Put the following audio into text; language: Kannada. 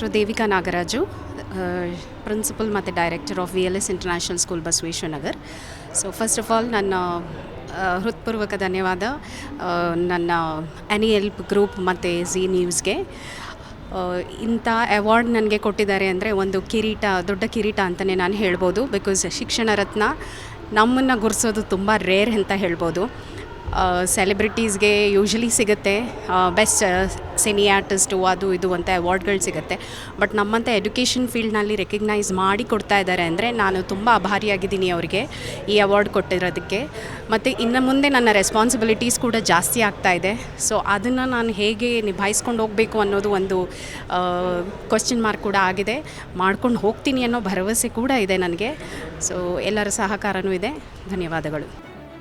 ಹೆಸರು ದೇವಿಕಾ ನಾಗರಾಜು ಪ್ರಿನ್ಸಿಪಲ್ ಮತ್ತು director of V L S international school Basaveshwara Nagar so first of all ನನ್ನ ಆ, ಹೃತ್ಪೂರ್ವಕ ಧನ್ಯವಾದ. ಆ, ನನ್ನ ಎನಿ ಎಲ್ಪ್ ಗ್ರೂಪ್ ಮತ್ತು ಝೀ ನ್ಯೂಸ್ಗೆ ಇಂಥ ಅವಾರ್ಡ್ ನನಗೆ ಕೊಟ್ಟಿದ್ದಾರೆ ಅಂದರೆ ಒಂದು ಕಿರೀಟ ದೊಡ್ಡ ಕಿರೀಟ ಅಂತಲೇ ನಾನು ಹೇಳ್ಬೋದು. ಬಿಕಾಸ್ ಶಿಕ್ಷಣ ರತ್ನ ನಮ್ಮನ್ನು ಗುರ್ಸೋದು ತುಂಬ ರೇರ್ ಅಂತ ಹೇಳ್ಬೋದು. ಸೆಲೆಬ್ರಿಟೀಸ್ಗೆ ಯೂಶ್ವಲಿ ಸಿಗುತ್ತೆ. ಬೆಸ್ಟ್ ಸಿನಿ ಆರ್ಟಿಸ್ಟು ಅದು ಇದು ಅಂತ ಅವಾರ್ಡ್ಗಳು ಸಿಗುತ್ತೆ. ಬಟ್ ನಮ್ಮಂಥ ಎಜುಕೇಷನ್ ಫೀಲ್ಡ್ನಲ್ಲಿ ರೆಕಗ್ನೈಸ್ ಮಾಡಿ ಕೊಡ್ತಾ ಇದ್ದಾರೆ ಅಂದರೆ ನಾನು ತುಂಬ ಆಭಾರಿಯಾಗಿದ್ದೀನಿ ಅವರಿಗೆ ಈ ಅವಾರ್ಡ್ ಕೊಟ್ಟಿರೋದಕ್ಕೆ. ಮತ್ತು ಇನ್ನು ಮುಂದೆ ನನ್ನ ರೆಸ್ಪಾನ್ಸಿಬಿಲಿಟೀಸ್ ಕೂಡ ಜಾಸ್ತಿ ಆಗ್ತಾ ಇದೆ. ಸೊ ಅದನ್ನು ನಾನು ಹೇಗೆ ನಿಭಾಯಿಸ್ಕೊಂಡು ಹೋಗಬೇಕು ಅನ್ನೋದು ಒಂದು ಕ್ವಶನ್ ಮಾರ್ಕ್ ಕೂಡ ಆಗಿದೆ. ಮಾಡ್ಕೊಂಡು ಹೋಗ್ತೀನಿ ಅನ್ನೋ ಭರವಸೆ ಕೂಡ ಇದೆ ನನಗೆ. ಸೊ ಎಲ್ಲರ ಸಹಕಾರನೂ ಇದೆ. ಧನ್ಯವಾದಗಳು.